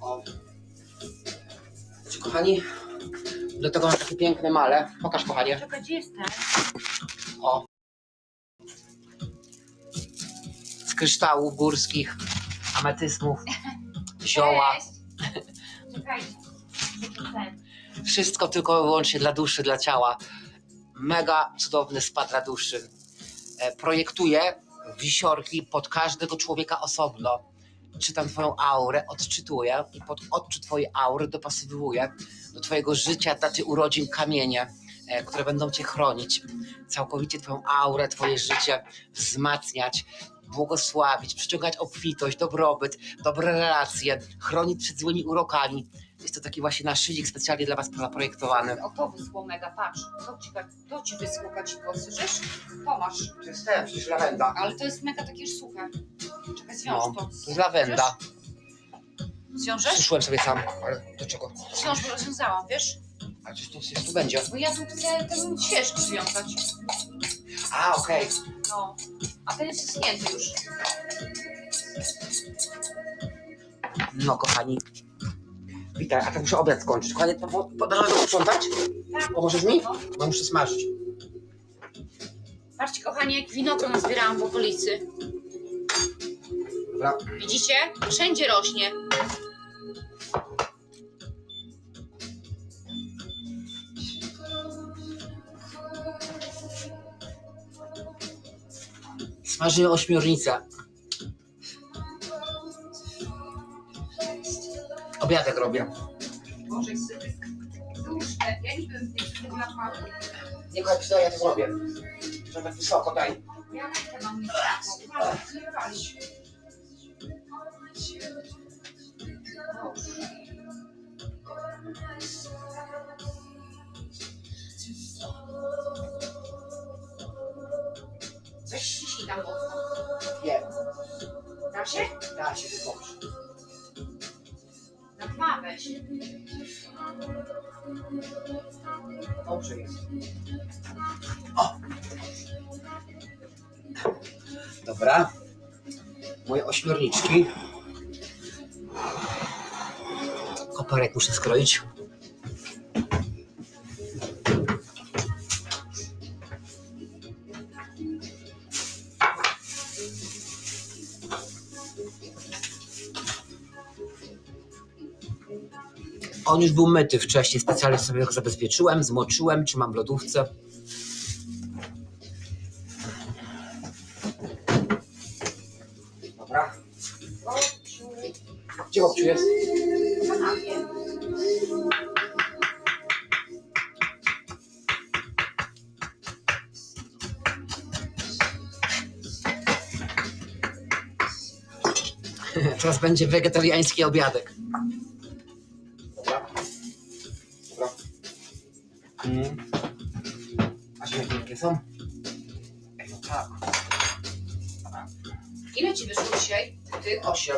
O. Wiecie, kochani, do tego mam takie piękne male. Pokaż, kochanie. Czekaj, gdzie jesteś? O. Z kryształów górskich, ametysmów, zioła. Wszystko tylko i wyłącznie dla duszy, dla ciała. Mega cudowny spa dla duszy. E, Projektuję wisiorki pod każdego człowieka osobno. Czytam twoją aurę, odczytuję i pod odczyt twojej aury dopasowuję do twojego życia, daty urodzin kamienie, e, które będą cię chronić. Całkowicie twoją aurę, twoje życie wzmacniać, błogosławić, przyciągać obfitość, dobrobyt, dobre relacje, chronić przed złymi urokami. Jest to taki właśnie naszyjnik specjalnie dla was zaprojektowany. O, to wysło mega, patrz. To ci, to ci wysło kaciko, słyszysz? To masz. To jest ten, przecież lawenda. Ale to jest mega takie suche. Czekaj, zwiąż No, to. to jest lawenda. Zwiążesz? Przyszłem sobie sam, ale do czego? Zwiąż, bo rozwiązałam, wiesz? A coś tu, coś tu będzie. Bo ja tu chcę tę świeżkę związać. A, okej. No. A ten jest schnięty już. No, kochani. Witaj, a to muszę obiad skończyć. Kochanie, to po- go sprzątać? Tak. Pomożesz mi? No. Bo muszę smażyć. Patrzcie, kochani, jak winogron nazbierałam w okolicy. Dobra. Widzicie? Wszędzie rośnie. Smażymy ośmiornicę. Obiadek robię. Nie kochaj, co ja to zrobię. Żeby wysoko, daj. Da się? da się wypocząć. Na dwa weź. Dobrze jest. O! Dobra. Moje ośmiorniczki. Koparek muszę skroić. On już był myty wcześniej, specjalnie sobie go zabezpieczyłem, zmoczyłem, trzymam w lodówce. Dobra. Gdzie babciu jest? Teraz będzie wegetariański obiadek. Ile ci wyszło dzisiaj? Ty? Osiem.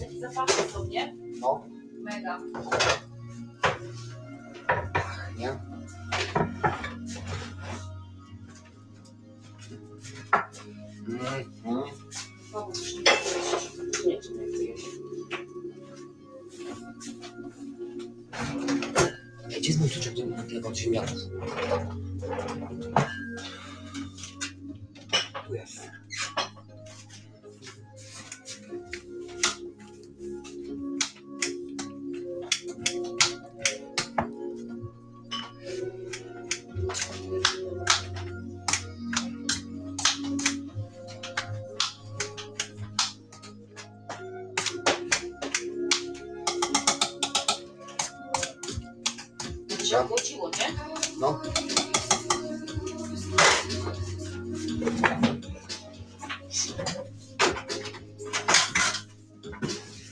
Takie zapachy są, nie? No. Mega. Nie? Powiedzieć. Ej, Gdzie jest mój kluczyk do tego od ziemniaków? Tu jest. się obłodziło, nie? No.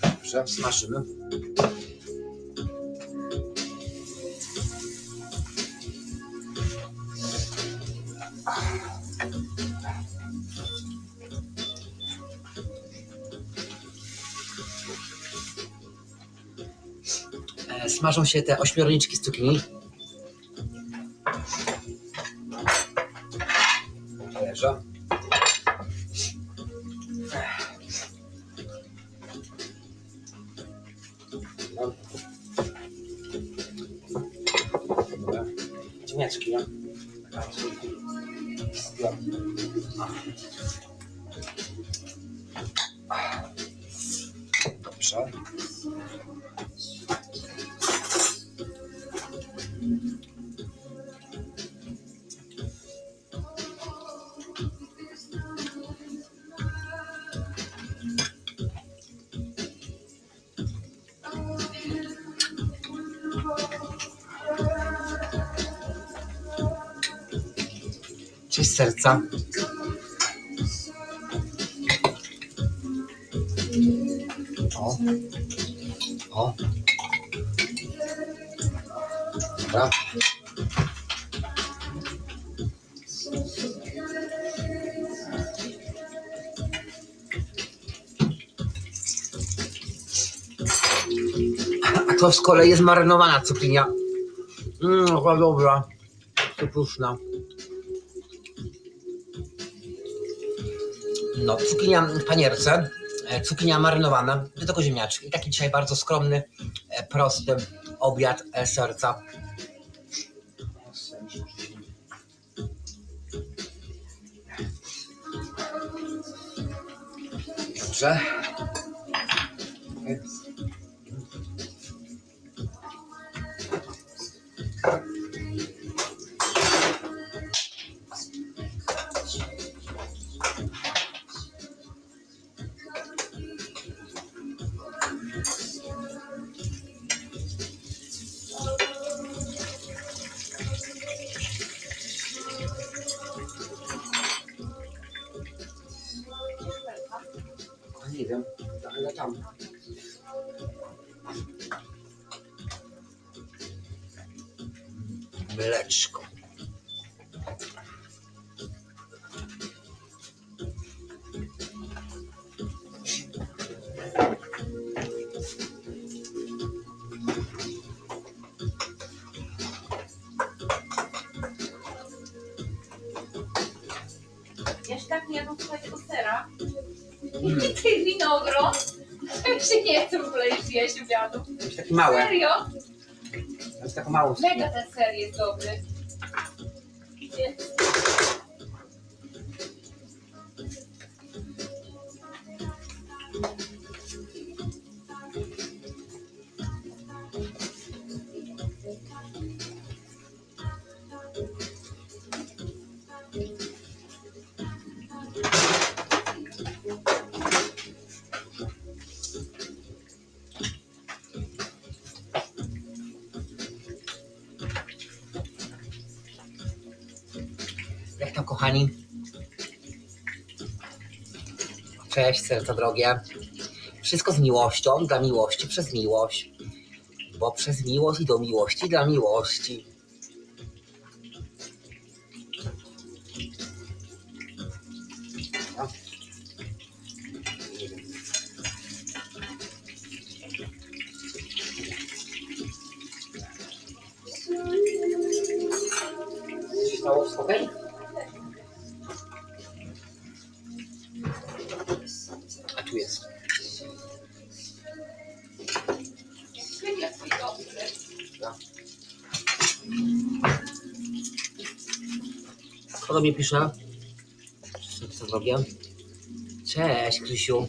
Dobrze, smażymy. Thank smażą się te ośmiorniczki z cukinii. Talerza. No. Ziemniaczki, no. Dobrze. Serca. O. O. Dobra. A to z kolei jest marynowana cukinia. Mmm, chyba dobra. Pyszna. No, cukinia w panierce, e, cukinia marynowana, do tego ziemniaczki. I taki dzisiaj bardzo skromny, e, prosty obiad e, serca. Dobrze. Ja się tak nie jadł słuchaj tego sera. I tych winogron. Ja się nie chcę w ogóle już jeść obiadu. To jest takie małe. Serio? Takie małe. Mega ten ser jest dobry. Nie. Tam, kochani? Cześć, serca drogie. Wszystko z miłością, dla miłości, przez miłość. Bo przez miłość i do miłości, dla miłości. No. Nie wiem. Co się stało w Mnie pisze? Co zrobię? Cześć, Krysiu.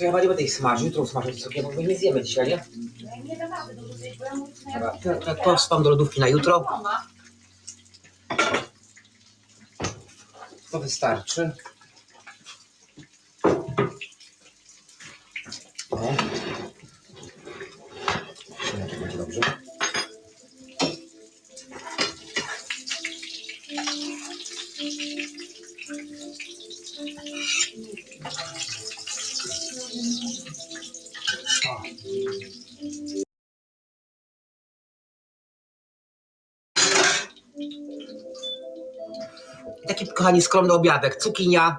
Co ja nie będę ich smażył, jutro smażę cukier, bo nie zjemy dzisiaj, nie? Nie dam rady dużo bo ja mówię, że to, do lodówki na jutro. To wystarczy. Taki, kochani, skromny obiadek. Cukinia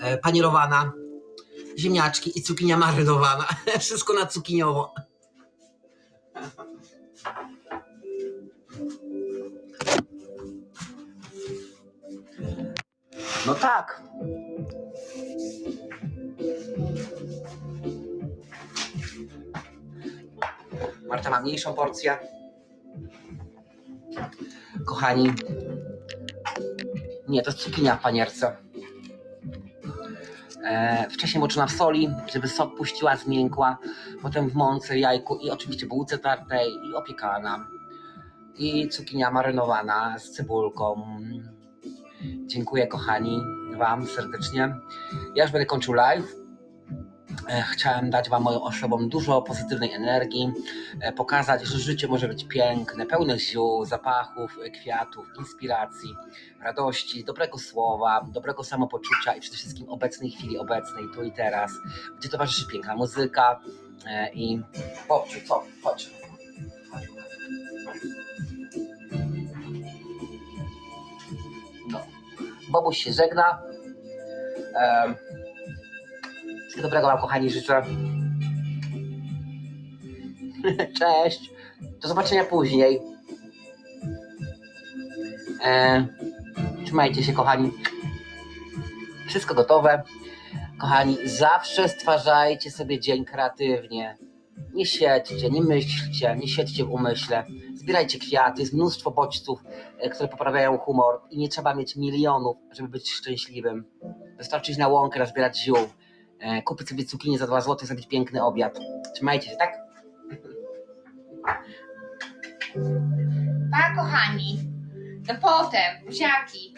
e, panierowana, ziemniaczki i cukinia marynowana. Wszystko na cukiniowo. No tak. Marta ma mniejszą porcję. Kochani, nie, to jest cukinia w panierce. E, wcześniej moczona w soli, żeby sok puściła, zmiękła. Potem w mące, jajku i oczywiście bułce tartej i opiekana. I cukinia marynowana z cebulką. Dziękuję kochani Wam serdecznie. Ja już będę kończył live. E, Chciałem dać Wam moją osobą dużo pozytywnej energii, e, pokazać, że życie może być piękne, pełne ziół, zapachów, e, kwiatów, inspiracji, radości, dobrego słowa, dobrego samopoczucia i przede wszystkim obecnej chwili, obecnej, tu i teraz, gdzie towarzyszy piękna muzyka i... Chodź, co? Chodź. No. Bobuś się żegna. Wszystkiego dobrego Wam, kochani, życzę. Cześć. Do zobaczenia później. E, trzymajcie się, kochani. Wszystko gotowe. Kochani, zawsze stwarzajcie sobie dzień kreatywnie. Nie siedźcie, nie myślcie, nie siedźcie w umyśle. Zbierajcie kwiaty, jest mnóstwo bodźców, e, które poprawiają humor i nie trzeba mieć milionów, żeby być szczęśliwym. Wystarczy iść na łąkę, rozbierać ziół, kupić sobie cukinię za 2 zł, zrobić piękny obiad. Trzymajcie się, tak? Pa, kochani. Do potem, buziaki.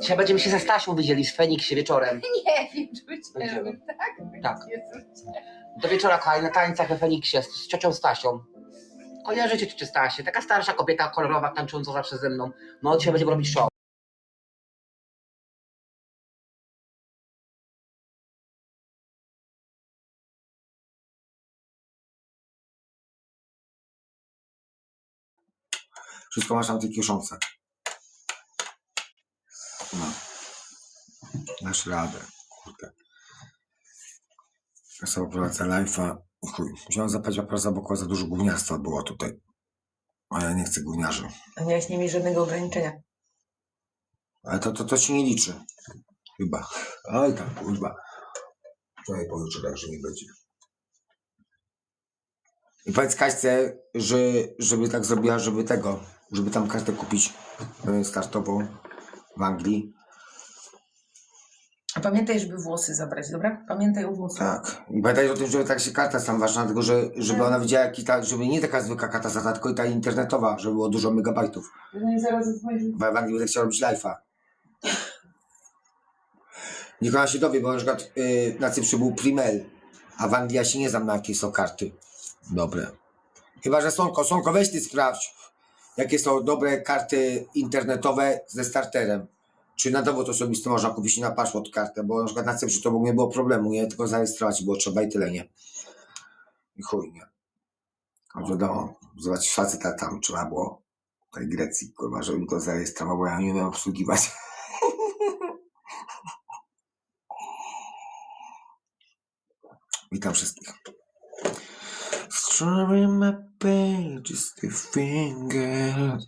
Dzisiaj będziemy się ze Stasią widzieli z Feniksie wieczorem. Nie wiem, czy Będziemy. będziemy, tak? Tak. Jezus. Do wieczora, kochani, na tańcach we Feniksie z, z ciocią Stasią. Kojarzycie ciocię Stasię, taka starsza kobieta kolorowa, tańcząca zawsze ze mną. No, dzisiaj będziemy robić show. Wszystko masz w tej kieszonce. No. Dasz radę, kurde. Ja sobie prowadzę live'a chuj. Musiałem zapać aparat, bo za dużo gówniarstwa było tutaj. A ja nie chcę gówniarzy. A miałeś nie mieć żadnego ograniczenia. Ale to, to, to się nie liczy. Chyba. Oj tam, kurwa. Wczoraj pojutrze tak, że nie będzie. I powiedz Kaśce, że, żeby tak zrobiła, żeby tego, żeby tam kartę kupić e, startową w Anglii. A pamiętaj, żeby włosy zabrać, dobra? Pamiętaj o włosach. Tak. I pamiętaj o tym, żeby tak się karta tam ważna, tylko że, żeby Tak. ona widziała, jaki ta, żeby nie taka zwykła karta zata, tylko i ta internetowa, żeby było dużo megabajtów. No i zaraz zadzwonisz. Bo w Anglii będę chciał robić live'a. Niech ona się dowie, bo na przykład yy, na Cyprze był Primel, a w Anglii ja się nie znam na jakie są karty. Dobre. Chyba, że Sonko, Sonko weź ty sprawdź, jakie są dobre karty internetowe ze starterem. Czy na dowód osobisty można kupić na paszport kartę, bo na przykład na Cyprze to nie było problemu, nie? Tylko zarejestrować było trzeba i tyle, nie? I chuj, nie? A wiadomo, zobaczyć faceta tam trzeba było tej Grecji, kurwa, żebym to zarejestrował, bo ja nie umiem obsługiwać. Witam wszystkich. Strawberry my pages, the fingers.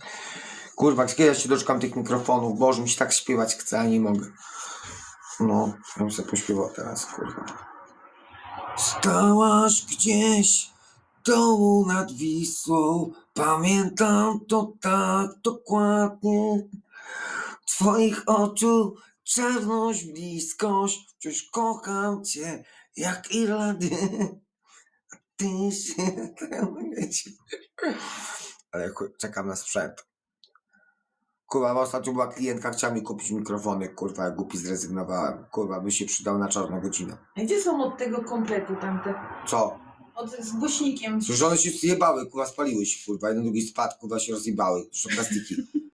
Kurwa, kiedy ja się doczekam tych mikrofonów? Boże, mi się tak śpiewać chce, a nie mogę. No, ja bym sobie pośpiewał teraz, kurwa. Stałaś gdzieś dołu nad Wisłą, pamiętam to tak dokładnie. Twoich oczu czerność, bliskość, wciąż kocham cię jak Irlandię. Ty się tam Ale chuj, czekam na sprzęt. Kurwa, ostatnio była klientka, chciała mi kupić mikrofony, kurwa, jak głupi zrezygnowałem. Kurwa, by się przydał na czarną godzinę. A gdzie są od tego kompletu tamte? Co? Od, z głośnikiem. Przecież one się zjebały, kurwa, spaliły się, kurwa. Jeden drugi spadł, kurwa, się rozjebały. Zresztą plastiki.